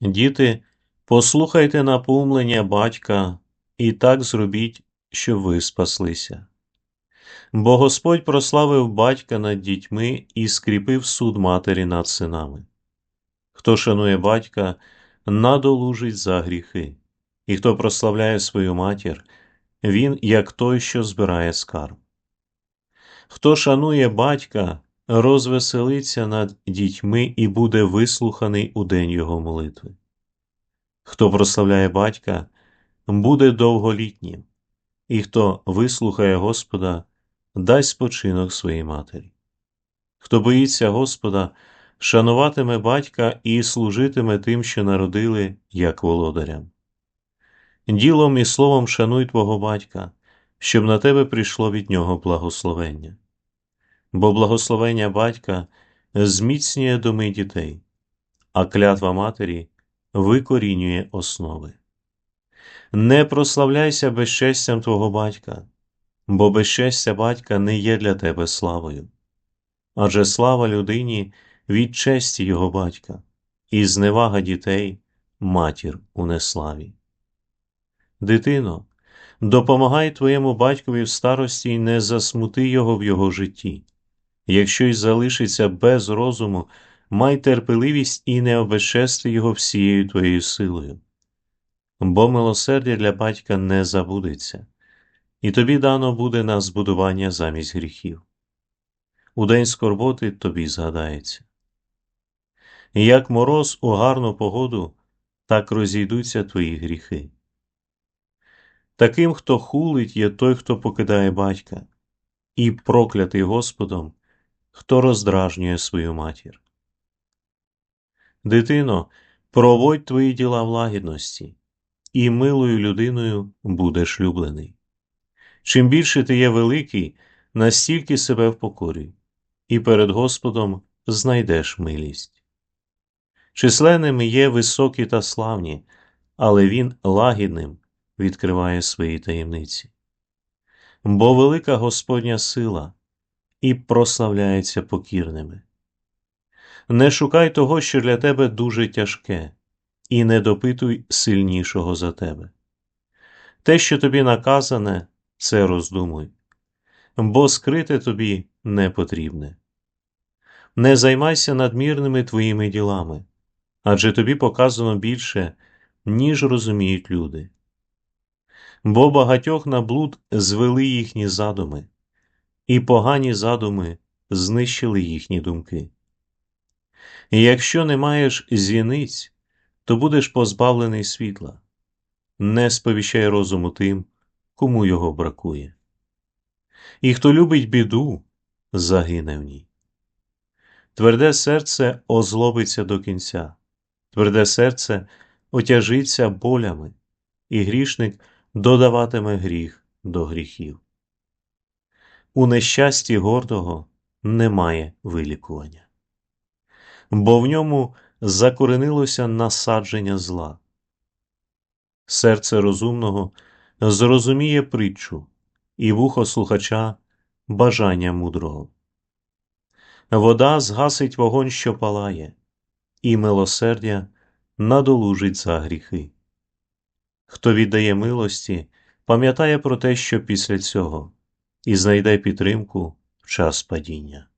Діти, послухайте напоумлення батька і так зробіть, щоб ви спаслися. Бо Господь прославив батька над дітьми і скріпив суд матері над синами. Хто шанує батька, надолужить за гріхи, і хто прославляє свою матір, він як той, що збирає скарб. Хто шанує батька, розвеселиться над дітьми і буде вислуханий у день його молитви. Хто прославляє батька, буде довголітнім, і хто вислухає Господа, дасть спочинок своїй матері. Хто боїться Господа, шануватиме батька і служитиме тим, що народили, як володарям. Ділом і словом шануй твого батька, щоб на тебе прийшло від нього благословення. Бо благословення батька зміцнює доми дітей, а клятва матері викорінює основи. Не прославляйся безчестям твого батька, бо безчестя батька не є для тебе славою. Адже слава людині від честі його батька, і зневага дітей матір у неславі. Дитино, допомагай твоєму батькові в старості і не засмути його в його житті. Якщо й залишиться без розуму, май терпеливість і не обезчести його всією твоєю силою. Бо милосердя для батька не забудеться, і тобі дано буде на збудування замість гріхів. У день скорботи тобі згадається. Як мороз у гарну погоду, так розійдуться твої гріхи. Таким, хто хулить, є той, хто покидає батька, і проклятий Господом, хто роздражнює свою матір. Дитино, проводь твої діла в лагідності, і милою людиною будеш люблений. Чим більше ти є великий, настільки себе впокорюй, і перед Господом знайдеш милість. Численними є високі та славні, але Він лагідним відкриває свої таємниці. Бо велика Господня сила і прославляється покірними. Не шукай того, що для тебе дуже тяжке, і не допитуй сильнішого за тебе. Те, що тобі наказане, це роздумуй, бо скрите тобі не потрібне. Не займайся надмірними твоїми ділами, адже тобі показано більше, ніж розуміють люди. Бо багатьох на блуд звели їхні задуми, і погані задуми знищили їхні думки. Якщо не маєш зіниць, то будеш позбавлений світла, не сповіщай розуму тим, кому його бракує. І хто любить біду, загине в ній. Тверде серце озлобиться до кінця, тверде серце отяжиться болями, і грішник додаватиме гріх до гріхів. У нещасті гордого немає вилікування, бо в ньому закоренилося насадження зла. Серце розумного зрозуміє притчу, і вухо слухача бажання мудрого. Вода згасить вогонь, що палає, і милосердя надолужить за гріхи. Хто віддає милості, пам'ятає про те, що після цього, і знайде підтримку в час падіння.